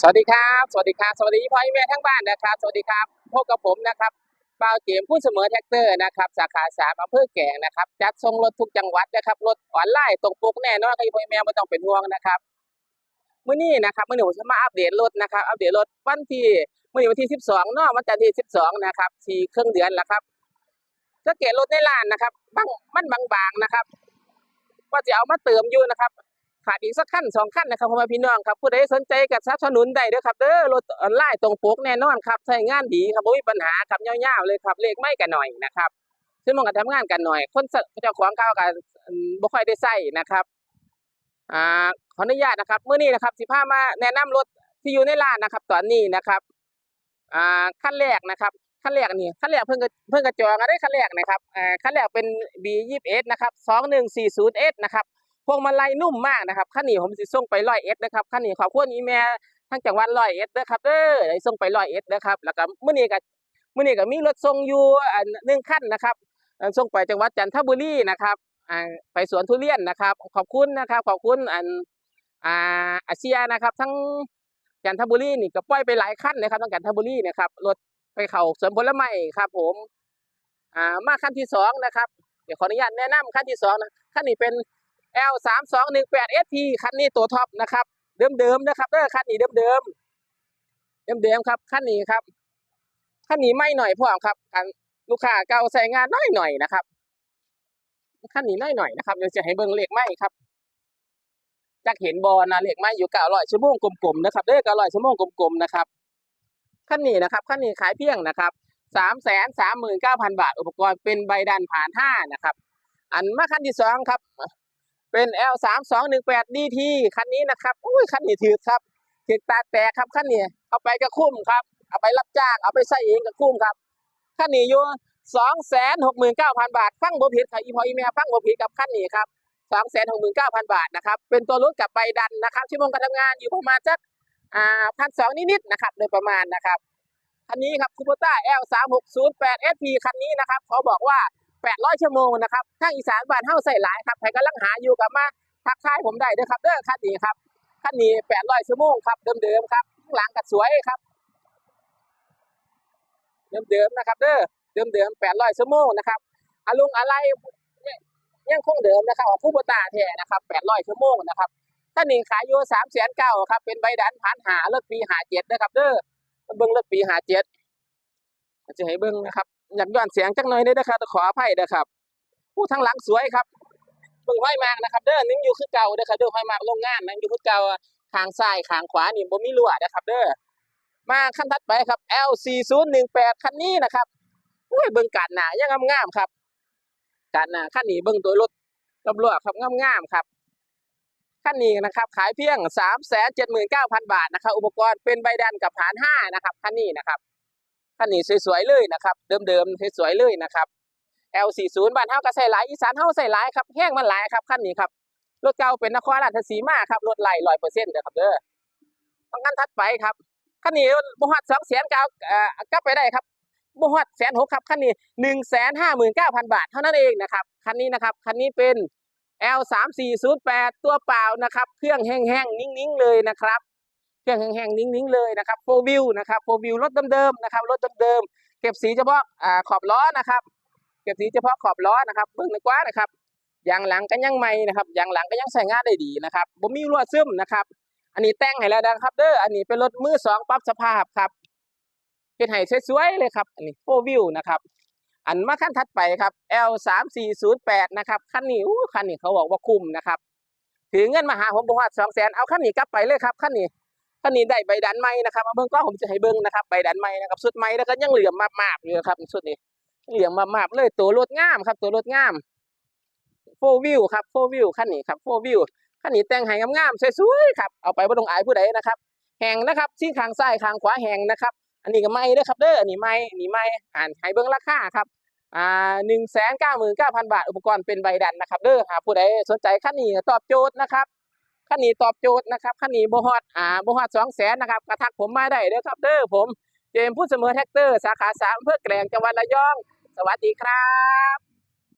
สวัสดีครับ สวัสดีครับ สวัสดีพ่อแม่ทั้งบ้านนะครับ สวัสดีครับ พบกับผมนะครับบ่าเจมส์ผู้เสมอแท็กเตอร์นะครับ สาขาสามอำเภอแก่งนะครับ จัดส่งรถทุกจังหวัดนะครับ รถออนไลน์ตรงปกแน่นอนครับพ่อแม่ไม่ต้องเป็นห่วงนะครับมื้อนี้นะครับมื้อหนี้ผมจะมาอัปเดตรถนะครับ อัปเดตรถวันที่มื้อนี้วันที่ 12เนาะวันจันทร์ที่ 12 นะครับสี่ครึ่งเดือนแล้วครับสังเกตรถในร้านนะครับบางมันบางๆนะครับว่าจะเอามาเติมอยู่นะครับ ขาดอีกสักขั้นสองขั้นนะครับพ่อแม่พี่น้องครับผู้ใดสนใจกับสนับสนุนได้เด้อครับเด้อรถออนไลน์ตรงปกแน่นอนครับใช้งานดีครับไม่มีปัญหาครับยาวๆเลยครับเลขไม่กันหน่อยนะครับซึ่งมันก็ทำงานกันหน่อย คนเจ้าของเขากันบ่ค่อยได้ใส่นะครับอ่าขออนุญาตนะครับเมื่อนี้นะครับสิพามาแนะนำรถที่อยู่ในร้านนะครับ ตอนนี้นะครับอ่าขั้นแรกนะครับขั้นแรกนี่ขั้นแรกเพิ่งก็เพิ่งกระจองอะไรขั้นแรกนะครับอ่าขั้นแรกเป็น B21 นะครับ 2140S นะครับ พวงมาลัยนุ่มมากนะครับขั้นนี้ผมสิส่งไปร้อยเอ็ดนะครับขั้นนี้ขอบคุณอีแม่ทั้งจังหวัดร้อยเอ็ดนะครับเด้อได้ส่งไปร้อยเอ็ดนะครับแล้วก็มื้อนี้ก็มื้อนี้ก็มีรถส่งอยู่อันหนึ่งคันนะครับส่งไปจังหวัดจันทบุรีนะครับอ่าไปสวนทุเรียนนะครับ ขอบคุณนะครับ ขอบคุณอันอ่าอาเซียนะครับ ทั้งจันทบุรีนี่ก็ปล่อยไปหลายคันนะครับทั้งจันทบุรีนะครับรถไปเข้าสวนผลไม้ครับ ผมอ่ามาคันที่สองนะครับเดี๋ยวขออนุญาตแนะนำคันที่สองนะคันนี้เป็น L สามสองหนึ่งแปด ST คันนี้ตัวท็อปนะครับ เดิมๆนะครับเด้อคันนี้เดิมๆเดิมๆครับคันนี้ครับคันนี้ไม่หน่อยพวกครับอันลูกค้าเก่าใส่งานน้อยหน่อยนะครับคันนี้น้อยหน่อยนะครับเดี๋ยวจะให้เบิ่งเลขไม้ครับจักเห็นบอนะเลขไม้อยู่เก้าร้อยชั่วโมงกลมๆนะครับเด้อเก้าร้อยชั่วโมงกลมๆนะครับคันนี้นะครับคันนี้ขายเพียงนะครับสามแสนสามหมื่นเก้าพันบาท อุปกรณ์เป็นใบดันผ่านห้านะครับ อันมาคันที่สองครับ เป็น L สามสองหนึ่งแปด DT คันนี้นะครับอุ้ยคันนี้ถือครับถือตาแตกครับคันนี้เอาไปก็คุ้มครับ เอาไปรับจ้างเอาไปใส่เองก็คุ้มครับคันนี้อยู่สองแสนหกหมื่นเก้าพันบาทฟังบ่ผิดค่ะอีพออีเมียฟังบ่ผิดกับคันนี้ครับสองแสนหกหมื่นเก้าพันบาทนะครับเป็นตัวรถกับใบดันนะครับชั่วโมงการทำงานอยู่ประมาณสักอ่าพันสองนิดๆนะครับโดยประมาณนะครับคันนี้ครับคูโบต้า L สามหกศูนย์แปด SP คันนี้นะครับเขาบอกว่า 800ชั่วโมงนะครับทางอีสานบ้านเฮาใส่หลายครับใครกำลังหาอยู่กับมาทักทายผมได้เด้อครับเด้อคันนี้ครับคันนี้800ชั่วโมงครับเดิมๆครับข้างหลังก็สวยครับเดิมๆนะครับเด้อเดิมๆ800ชั่วโมงนะครับอาลุงอะไรยังคงเดิมนะครับของผู้บตาแท้นะครับ800ชั่วโมงนะครับคันนี้ขายอยู่3แสนเก้าครับ เป็นใบดันผ่านหารถปี57นะครับเด้อเบิ่งรถปี57จะให้เบิ่งนะครับ อยากย้อนเสียงจักหน่อยได้นะครับขออภัยนะครับผู้ทางหลังสวยครับเบิ่งห้อยมากนะครับ เด้อนิ่งอยู่คือเก่าเด้อครับเด้อห้อยมากโรงงานนั่งอยู่คือเก่าขางซ้ายขางขวานี่บ่มีรั่วนะครับ เด้อมาขั้นถัดไปครับ L4018 คันนี้นะครับอุ้ยเบิ่งการหนายังงามๆครับการหนาคันนี้เบิ่งตัวรถรอบๆครับงามๆครับคันนี้นะครับขายเพียง 379,000 บาทนะครับอุปกรณ์เป็นใบดันกับฐาน5นะครับคันนี้นะครับ คันนี้สวยๆเลยนะครับ เดิมๆสวยๆเลยนะครับ L40 บ้านเฮาก็ใส่หลายอีสานเฮาใส่หลายครับแห้งมันหลายครับคันนี้ครับรถเก่าเป็นนครราชสีมาครับรถไหลร้อยเปอร์เซ็นต์เด้อครับเด้อต้องกันถัดไปครับคันนี้บ่ฮอดสองแสนเก้าเอ่อกลับไปได้ครับบ่ฮอดแสนหกครับคันนี้หนึ่งแสนห้าหมื่นเก้าพันบาทเท่านั้นเองนะครับคันนี้นะครับคันนี้เป็น L3408 ตัวเปล่านะครับ เครื่องแห้งๆนิ่งๆเลยนะครับ เครื่องแห้งๆนิ่งๆเลยนะครับโฟวิวนะครับโฟวิวรถเดิมๆนะครับรถเดิมๆเก็บสีเฉพาะอ่าขอบล้อนะครับ เก็บสีเฉพาะขอบล้อนะครับเบื้องในกว้านะครับยางหลังก็ยังใหม่นะครับยางหลังก็ยังใช้งานได้ดีนะครับบ่มีรั่วซึมนะครับ อันนี้แต่งให้แล้วนะครับ เด้ออันนี้เป็นรถมือสองปรับสภาพครับเป็นให้สวยๆเลยครับอันนี้โฟวิวนะครับอันมาขั้นถัดไปครับ L สามสี่ศูนย์แปดนะครับคันนี้อู้คันนี้เขาบอกว่าคุ้มนะครับถือเงินมาหาผมบอกว่าสองแสนเอาคันนี้กลับไปเลยครับคันนี้ คันนี้ได้ใบดันใหม่นะครับเอาเบื้องก้อนผมจะให้เบิ้งนะครับใบดันใหม่นะครับสุดใหม่แล้วก็ยังเหลือมมากๆอยู่ครับสุดนี้เหลืองมมากๆเลยตัวรถงามครับ ตัวรถงามโฟวิวครับโฟวิวคันนี้ครับโฟวิวคันนี้แต่งให้งามๆสวยๆครับเอาไปบ่ต้องอายผู้ใดนะครับแหงนะครับที่ข้างซ้ายข้างขวาแหงนะครับ อันนี้ก็ไม่เด้อครับเด้ออันนี้ไม่อันนี้ไม่อ่านให้เบิ่งราคาครับอ่าหนึ่งแสนเก้าหมื่นเก้าพันบาทอุปกรณ์เป็นใบดันนะครับเด้อหาผู้ใดสนใจคันนี้ตอบโจทย์นะครับ คันนี้ตอบโจทย์นะครับคันนี้บฮอดอ่าบฮอดสองแสนนะครับกระทักผมมาได้เด้อครับเด้อผมเจมพูดเสมอแท็กเตอร์สาขาสามเพื่อแกลงจังหวัดระยอง สวัสดีครับ